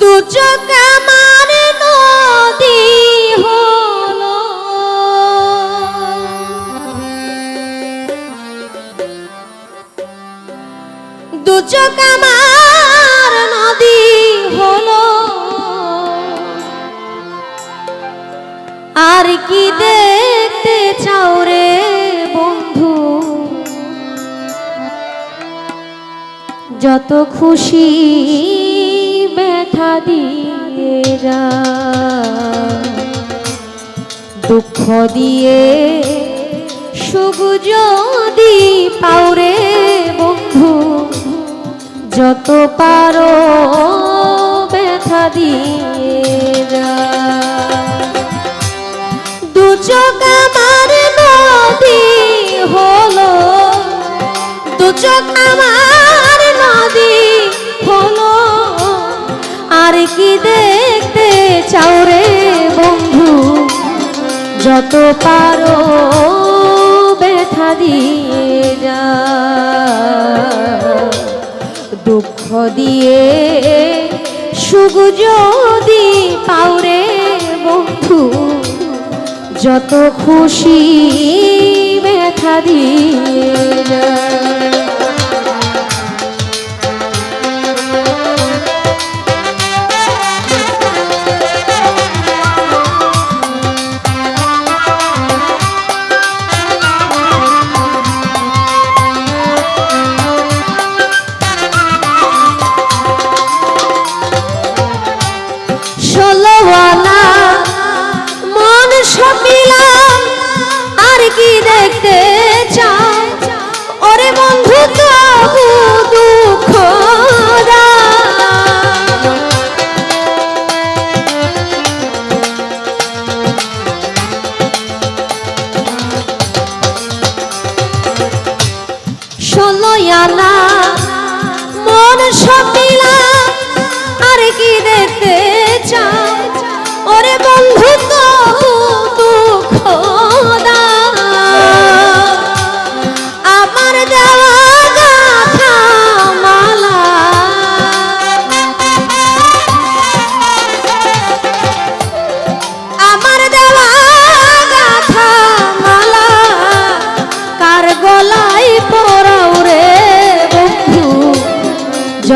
দু চোখ নদী হলো। দু চোখ নদী হলো। আর কি দেখতে চাও বন্ধু? যত খুশি দিয়ে যা দুঃখ দিয়ে সুখ যদি পাওরে বন্ধু। যত পারো ব্যথা দিয়ে দু চোখ আমার নদী হলো, দু চোখ দেখতে চাও রে বন্ধু, যত পারো ব্যথা দিয়ে যা দুঃখ দিয়ে সুখ যদি পাওরে বন্ধু, যত খুশি ব্যথা দিয়ে যা আর কি দেখতে চাও ওরে বন্ধু তবু দুঃখ। ষোলোয়ালা মন সপিলা আর কি দেখতে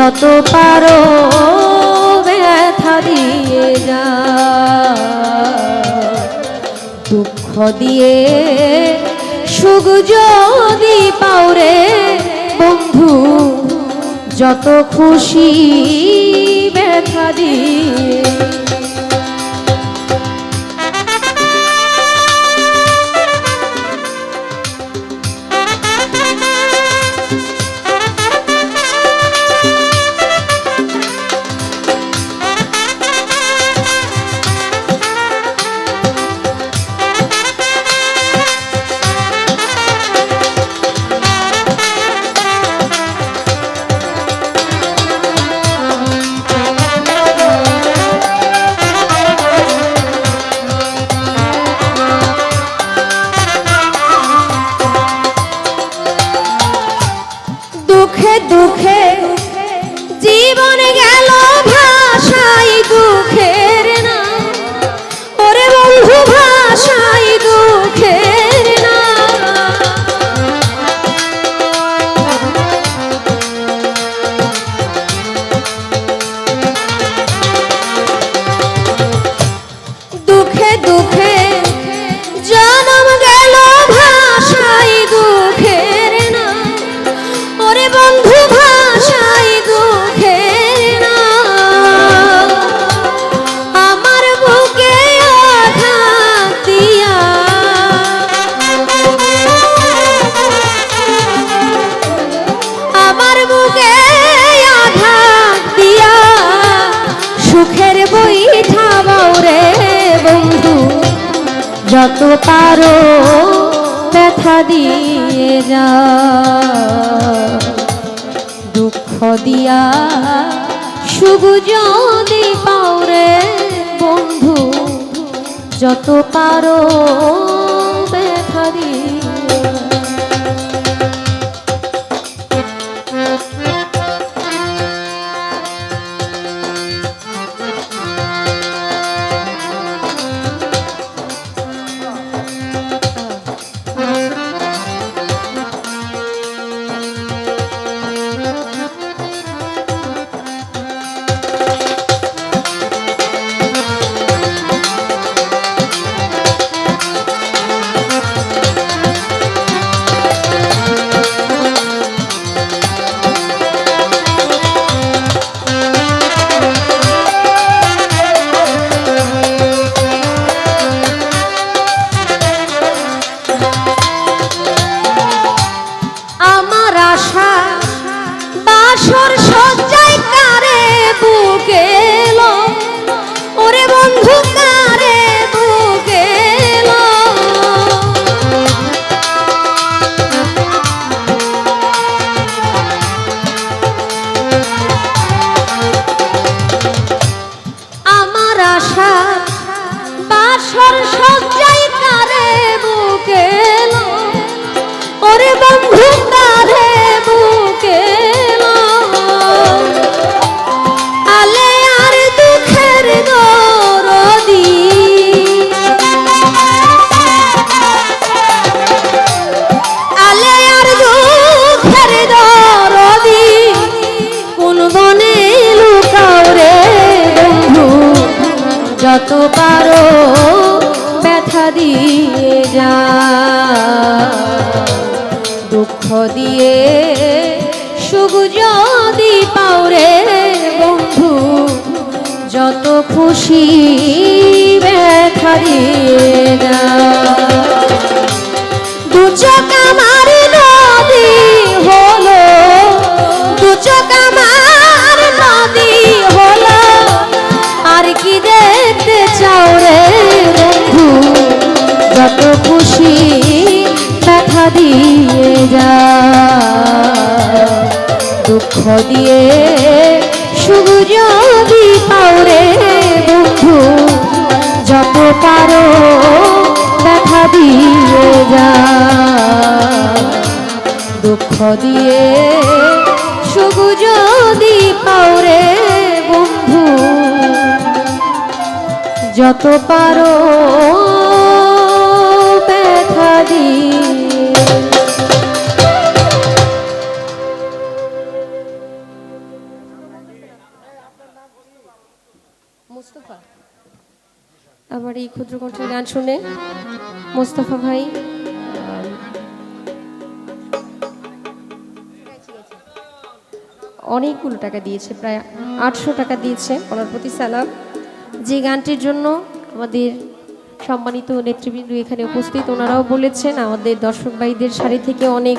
যত পারো, ব্যথা দিয়ে যা দুঃখ দিয়ে সুখ যদি পাওরে বন্ধু, যত খুশি ব্যথা দিয়ে যত পারো ব্যথা দিয়ে যা দুঃখ দিয়া শুভ যদি পাওরে বন্ধু যত পারো বাসা বাসর যত পারো ব্যথা দিয়ে যা। দুঃখ দিয়ে সুখ যদি পাও রে বন্ধু, যত খুশি ব্যথা দিয়ে যা। দু চোখ আমার দুঃখ দিয়ে সুখ যদি পাও রে বন্ধু। যত পারো দেখা দিয়ে যা। দুঃখ দিয়ে সুখ যদি পাও রে বন্ধু। যত পারো ব্যথা দিয়ে আমার এই ক্ষুদ্র কণ্ঠের গান শুনে। মোস্তফা ভাই, অনেকগুলো টাকা দিয়েছে, প্রায় আটশো টাকা দিয়েছে ওনার প্রতি সালাম। যে গানটির জন্য আমাদের সম্মানিত নেতৃবৃন্দ এখানে উপস্থিত, ওনারাও বলেছেন, আমাদের দর্শক ভাইদের সারি থেকে অনেক